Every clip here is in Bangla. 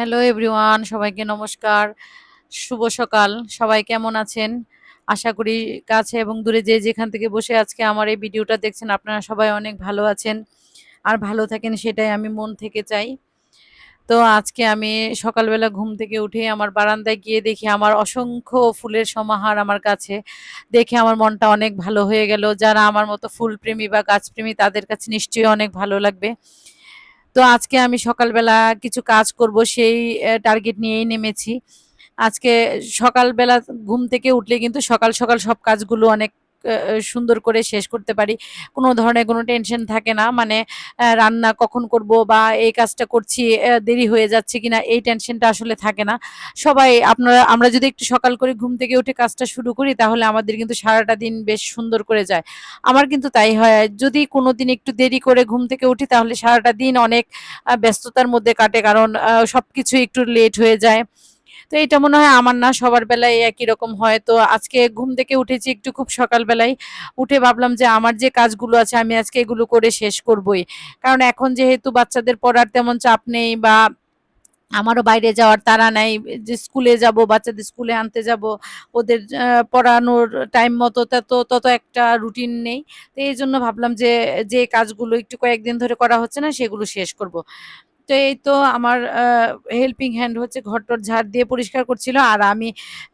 হ্যালো এভরিওয়ান সবাইকে নমস্কার। শুভ সকাল। সবাই কেমন আছেন? আশা করি কাছে এবং দূরে যে যেখান থেকে বসে আজকে আমার এই ভিডিওটা দেখছেন, আপনারা সবাই অনেক ভালো আছেন। আর ভালো থাকেন সেটাই আমি মন থেকে চাই। তো আজকে আমি সকালবেলা ঘুম থেকে উঠে আমার বারান্দায় গিয়ে দেখি আমার অসংখ্য ফুলের সমাহার আমার কাছে। দেখে আমার মনটা অনেক ভালো হয়ে গেল। যারা আমার মতো ফুলপ্রেমী বা গাছপ্রেমী, তাদের কাছে নিশ্চয়ই অনেক ভালো লাগবে। তো আজকে আমি সকালবেলা কিছু কাজ করব, সেই টার্গেট নিয়েই নেমেছি। আজকে সকালবেলা ঘুম থেকে উঠলে কিন্তু সকাল সকাল সব কাজগুলো অনেক সুন্দর করে শেষ করতে পারি। কোনো ধরনের কোনো টেনশন থাকে না। মানে রান্না কখন করব বা এই কাজটা করছি দেরি হয়ে যাচ্ছে কিনা এই টেনশনটা আসলে থাকে না। সবাই, আপনারা, আমরা যদি একটু সকাল করে ঘুম থেকে উঠে কাজটা শুরু করি, তাহলে আমাদের কিন্তু সারাটা দিন বেশ সুন্দর করে যায়। আমার কিন্তু তাই হয়। যদি কোনো দিন একটু দেরি করে ঘুম থেকে উঠি, তাহলে সারাটা দিন অনেক ব্যস্ততার মধ্যে কাটে। কারণ সব কিছু একটু লেট হয়ে যায়। তো এটা মনে হয় আমার না, সবার বেলায় একই রকম হয়। তো আজকে ঘুম থেকে উঠেছি একটু খুব সকালবেলায়। উঠে ভাবলাম যে আমার যে কাজগুলো আছে, আমি আজকে এগুলো করে শেষ করবই। কারণ এখন যেহেতু বাচ্চাদের পড়ার তেমন চাপ নেই বা আমারও বাইরে যাওয়ার তারা নাই, যে স্কুলে যাব, বাচ্চাদের স্কুলে আনতে যাব, ওদের পড়ানোর টাইম মতো তত তত একটা রুটিন নেই। তো এই জন্য ভাবলাম যে যে কাজগুলো একটু কয়েকদিন ধরে করা হচ্ছে না, সেগুলো শেষ করব। এই তো আমার হেল্পিং হ্যান্ড হচ্ছে ঘরটর ঝাড় দিয়ে পরিষ্কার করছিল। আর আমি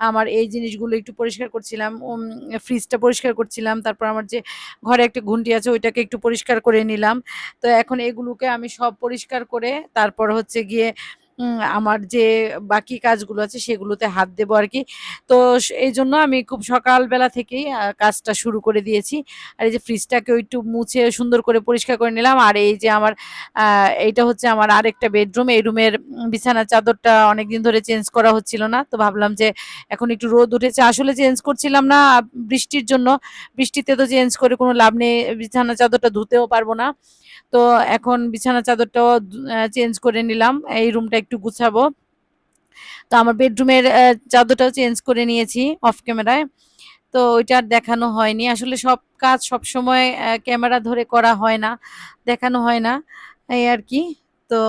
আমার এই জিনিসগুলো একটু পরিষ্কার করছিলাম ফ্রিজটা পরিষ্কার করছিলাম, তারপর আমার যে ঘরে একটা ঘুন্টি আছে, ওইটাকে একটু পরিষ্কার করে নিলাম। তো এখন এগুলোকে আমি সব পরিষ্কার করে, তারপর হচ্ছে গিয়ে আমার যে বাকি কাজগুলো আছে সেগুলোতে হাত দেবো আর কি। তো এই জন্য আমি খুব সকালবেলা থেকেই কাজটা শুরু করে দিয়েছি। আর এই যে ফ্রিজটাকে একটু মুছে সুন্দর করে পরিষ্কার করে নিলাম। আর এই যে আমার এইটা হচ্ছে আমার আরেকটা বেডরুম এই রুমের বিছানার চাদরটা অনেকদিন ধরে চেঞ্জ করা হচ্ছিল না। তো ভাবলাম যে এখন একটু রোদ উঠেছে। আসলে চেঞ্জ করছিলাম না বৃষ্টির জন্য। বৃষ্টিতে তো চেঞ্জ করে কোনো লাভ নেই। বিছানার চাদরটা ধুতেও পারব না। তো এখন বিছানা চাদরটাও চেঞ্জ করে নিলাম। এই রুমটা একটু গুছাবো। তো আমার বেডরুমের চাদরটাও চেঞ্জ করে নিয়েছি অফ ক্যামেরায় তো ওইটা দেখানো হয়নি। আসলে সব কাজ সব সময় ক্যামেরা ধরে করা হয় না, দেখানো হয় না, এই আর কি। তো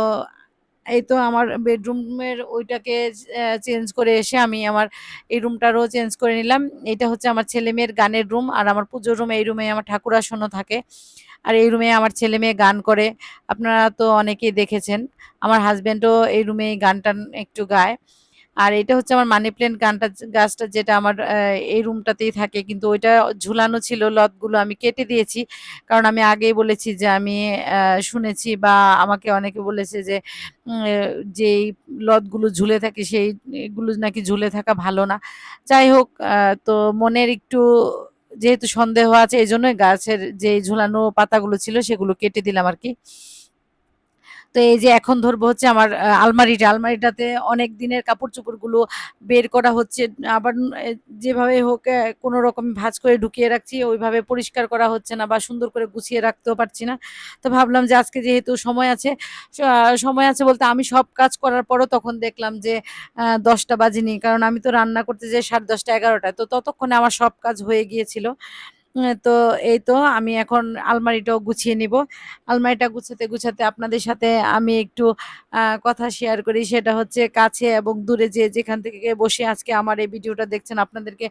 এই তো আমার বেডরুমের ওইটাকে চেঞ্জ করে এসে আমি আমার এই রুমটারও চেঞ্জ করে নিলাম। এটা হচ্ছে আমার ছেলে মেয়ের গানের রুম আর আমার পুজোর রুম এই রুমে আমার ঠাকুর আসনও থাকে। আর এই রুমে আমার ছেলে মেয়ে গান করে। আপনারা তো অনেকেই দেখেছেন। আমার হাজব্যান্ডও এই রুমে গান টান একটু গায়। আর এটা হচ্ছে আমার মানি প্ল্যান্ট গানটা, গাছটা যেটা আমার এই রুমটাতেই থাকে। কিন্তু ওইটা ঝুলানো ছিল, লতগুলো আমি কেটে দিয়েছি। কারণ আমি আগেই বলেছি যে আমি শুনেছি বা আমাকে অনেকে বলেছে যে যেই লতগুলো ঝুলে থাকে, সেইগুলো নাকি ঝুলে থাকা ভালো না। যাই হোক তো মনের একটু যেহেতু সন্দেহ আছে এই জন্যই গাছের যে ঝুলানো পাতাগুলো ছিল সেগুলো কেটে দিলাম আর কি। তো এই যে এখন ধরবো হচ্ছে আমার আলমারিটা, আলমারিটাতে অনেক দিনের কাপড় চোপড়গুলো বের করা হচ্ছে। আবার যেভাবে হোক কোনো রকম ভাজ করে ঢুকিয়ে রাখছি, ওইভাবে পরিষ্কার করা হচ্ছে না বা সুন্দর করে গুছিয়ে রাখতেও পারছি না। তো ভাবলাম যে আজকে যেহেতু সময় আছে সময় আছে বলতে আমি সব কাজ করার পরও তখন দেখলাম যে দশটা বাজিনি। কারণ আমি তো রান্না করতে যাই সাড়ে দশটা, এগারোটায়। তো ততক্ষণে আমার সব কাজ হয়ে গিয়েছিল। তো এই তো আমি এখন আলমারিটাও গুছিয়ে নিব। আলমারিটা গুছাতে গুছাতে আপনাদের সাথে আমি একটু কথা শেয়ার করি। সেটা হচ্ছে কাছে এবং দূরে যে যেখান থেকে বসে আজকে আমার এই ভিডিওটা দেখছেন, আপনাদেরকে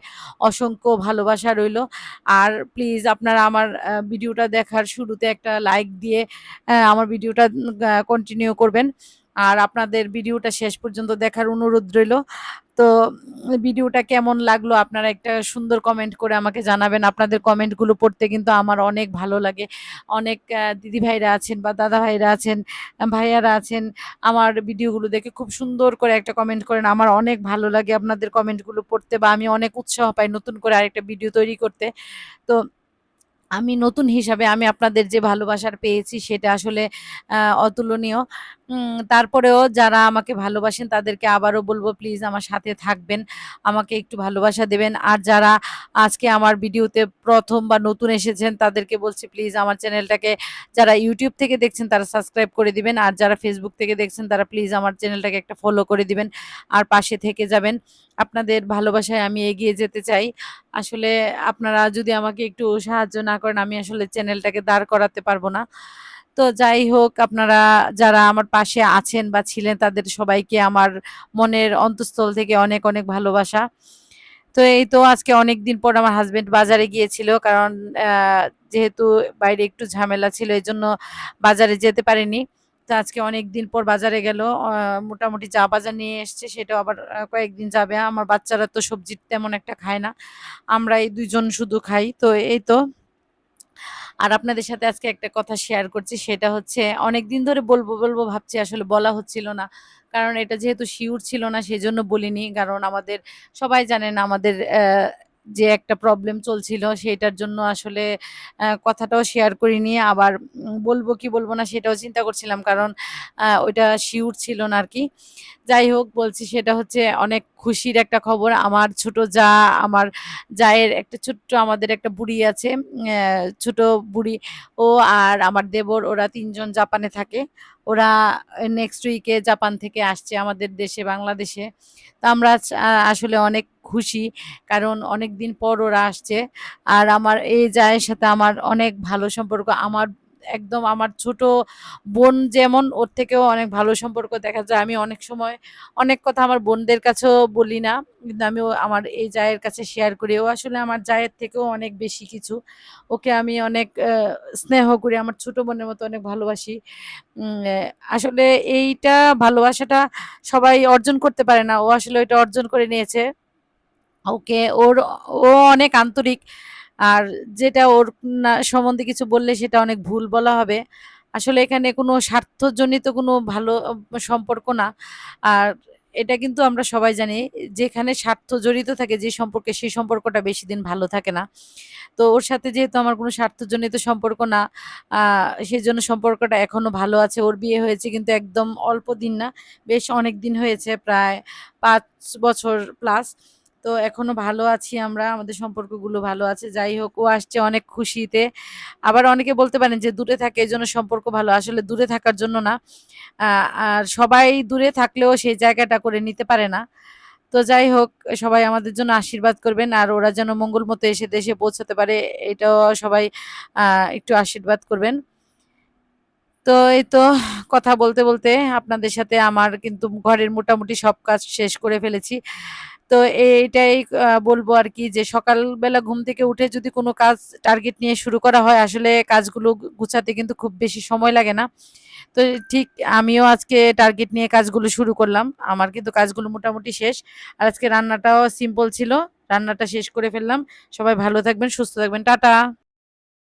অসংখ্য ভালোবাসা রইল। আর প্লিজ আপনারা আমার ভিডিওটা দেখার শুরুতে একটা লাইক দিয়ে আমার ভিডিওটা কন্টিনিউ করবেন। আর আপনাদের ভিডিওটা শেষ পর্যন্ত দেখার অনুরোধ রইল। তো ভিডিওটা কেমন লাগল আপনারা একটা সুন্দর কমেন্ট করে আমাকে জানাবেন। আপনাদের কমেন্টগুলো পড়তে কিন্তু আমার অনেক ভালো লাগে। অনেক দিদি ভাইরা আছেন বা দাদা ভাইরা আছেন, ভাইয়ারা আছেন, আমার ভিডিওগুলো দেখে খুব সুন্দর করে একটা কমেন্ট করেন। আমার অনেক ভালো লাগে আপনাদের কমেন্টগুলো পড়তে বা আমি অনেক উৎসাহ পাই নতুন করে আরেকটা ভিডিও তৈরি করতে। তো আমি নতুন হিসাবে আমি আপনাদের যে ভালোবাসার পেয়েছি সেটা আসলে অতুলনীয়। তারপরেও যারা আমাকে ভালোবাসেন তাদেরকে আবারও বলব প্লিজ আমার সাথে থাকবেন, আমাকে একটু ভালোবাসা দেবেন। আর যারা আজকে আমার ভিডিওতে প্রথম বা নতুন এসেছেন তাদেরকে বলছি প্লিজ আমার চ্যানেলটাকে, যারা ইউটিউব থেকে দেখছেন তারা সাবস্ক্রাইব করে দিবেন। আর যারা ফেসবুক থেকে দেখছেন তারা প্লিজ আমার চ্যানেলটাকে একটা ফলো করে দিবেন। আর পাশে থেকে যাবেন। আপনাদের ভালোবাসায় আমি এগিয়ে যেতে চাই। আসলে আপনারা যদি আমাকে একটু সাহায্য না করেন আমি আসলে চ্যানেলটাকে দাঁড় করাতে পারব না। তো যাই হোক, আপনারা যারা আমার পাশে আছেন বা ছিলেন, তাদের সবাইকে আমার মনের অন্তঃস্থল থেকে অনেক অনেক ভালোবাসা। তো এই তো আজকে অনেক দিন পর আমার হাজবেন্ড বাজারে গিয়েছিল, কারণ যেহেতু বাইরে একটু ঝামেলা ছিল এই জন্য বাজারে যেতে পারেনি। তো আজকে অনেক দিন পর বাজারে গেল মোটামুটি যা বাজার নিয়ে এসছে সেটাও আবার কয়েকদিন যাবে। আমার বাচ্চারা তো সবজি তেমন একটা খায় না আমরা এই দুইজন শুধু খাই। তো এই তো আর আপনাদের সাথে আজকে একটা কথা শেয়ার করছি, সেটা হচ্ছে অনেক দিন ধরে বলব বলব, ভাবছি আসলে বলা হচ্ছিল না। কারণ এটা যেহেতু শিওর ছিল না, সেজন্য বলিনি। কারণ আমাদের, সবাই জানেন আমাদের যে একটা প্রবলেম চলছিল সেটার জন্য আসলে কথাটাও শেয়ার করিনি। আবার বলব কি বলব না সেটাও চিন্তা করছিলাম কারণ ওইটা শিউর ছিল না আর কি যাই হোক, বলছি সেটা হচ্ছে অনেক খুশির একটা খবর। আমার ছোট যা, আমার জায়ের একটা ছোট্ট, আমাদের একটা বুড়ি আছে ছোট বুড়ি ও আর আমার দেবর, ওরা তিনজন জাপানে থাকে। ওরা নেক্সট উইকে জাপান থেকে আসছে আমাদের দেশে, বাংলাদেশে। তো আমরা আসলে অনেক খুশি, কারণ অনেক দিন পর ওরা আসছে। আর আমার এই জায়ের সাথে আমার অনেক ভালো সম্পর্ক। আমার একদম আমার ছোট বোন যেমন, ওর থেকেও অনেক ভালো সম্পর্ক দেখা যায়। আমি অনেক সময় অনেক কথা আমার বোনদের কাছেও বলি না, কিন্তু আমি আমার এই জায়ের কাছে শেয়ার করি। ও আসলে আমার জায়ের থেকেও অনেক বেশি কিছু। ওকে আমি অনেক স্নেহ করি, আমার ছোট বোনের মতো অনেক ভালোবাসি। আসলে এইটা ভালোবাসাটা সবাই অর্জন করতে পারে না। ও আসলে ওইটা অর্জন করে নিয়েছে। ওকে, ওর, ও অনেক আন্তরিক। আর যেটা ওর সম্বন্ধে কিছু বললে সেটা অনেক ভুল বলা হবে। আসলে এখানে কোনো স্বার্থজনিত কোনো ভালো সম্পর্ক না। আর এটা কিন্তু আমরা সবাই জানি, যেখানে স্বার্থ জড়িত থাকে যে সম্পর্কে সেই সম্পর্কটা বেশি দিন ভালো থাকে না। তো ওর সাথে যেহেতু আমার কোনো স্বার্থজনিত সম্পর্ক না সেই জন্য সম্পর্কটা এখনও ভালো আছে। ওর বিয়ে হয়েছে কিন্তু একদম অল্প দিন না, বেশ অনেক দিন হয়েছে, প্রায় পাঁচ বছর প্লাস। তো এখনও ভালো আছি আমরা, আমাদের সম্পর্কগুলো ভালো আছে। যাই হোক, ও আসছে অনেক খুশিতে। আবার অনেকে বলতে পারেন যে দূরে থাকে এই জন্য সম্পর্ক ভালো। আসলে দূরে থাকার জন্য না। আর সবাই দূরে থাকলেও সেই জায়গাটা করে নিতে পারে না। তো যাই হোক, সবাই আমাদের জন্য আশীর্বাদ করবেন, আর ওরা যেন মঙ্গল মতো এসে দেশে পৌঁছাতে পারে, এটাও সবাই একটু আশীর্বাদ করবেন। তো এই তো কথা বলতে বলতে আপনাদের সাথে আমার কিন্তু ঘরের মোটামুটি সব কাজ শেষ করে ফেলেছি। তো এইটাই বলব আর কি যে সকালবেলা ঘুম থেকে উঠে যদি কোনো কাজ টার্গেট নিয়ে শুরু করা হয়, আসলে কাজগুলো গুছাতে কিন্তু খুব বেশি সময় লাগে না। তো ঠিক আমিও আজকে টার্গেট নিয়ে কাজগুলো শুরু করলাম। আমার কিন্তু কাজগুলো মোটামুটি শেষ। আর আজকে রান্নাটাও সিম্পল ছিল। রান্নাটা শেষ করে ফেললাম। সবাই ভালো থাকবেন, সুস্থ থাকবেন। টাটা!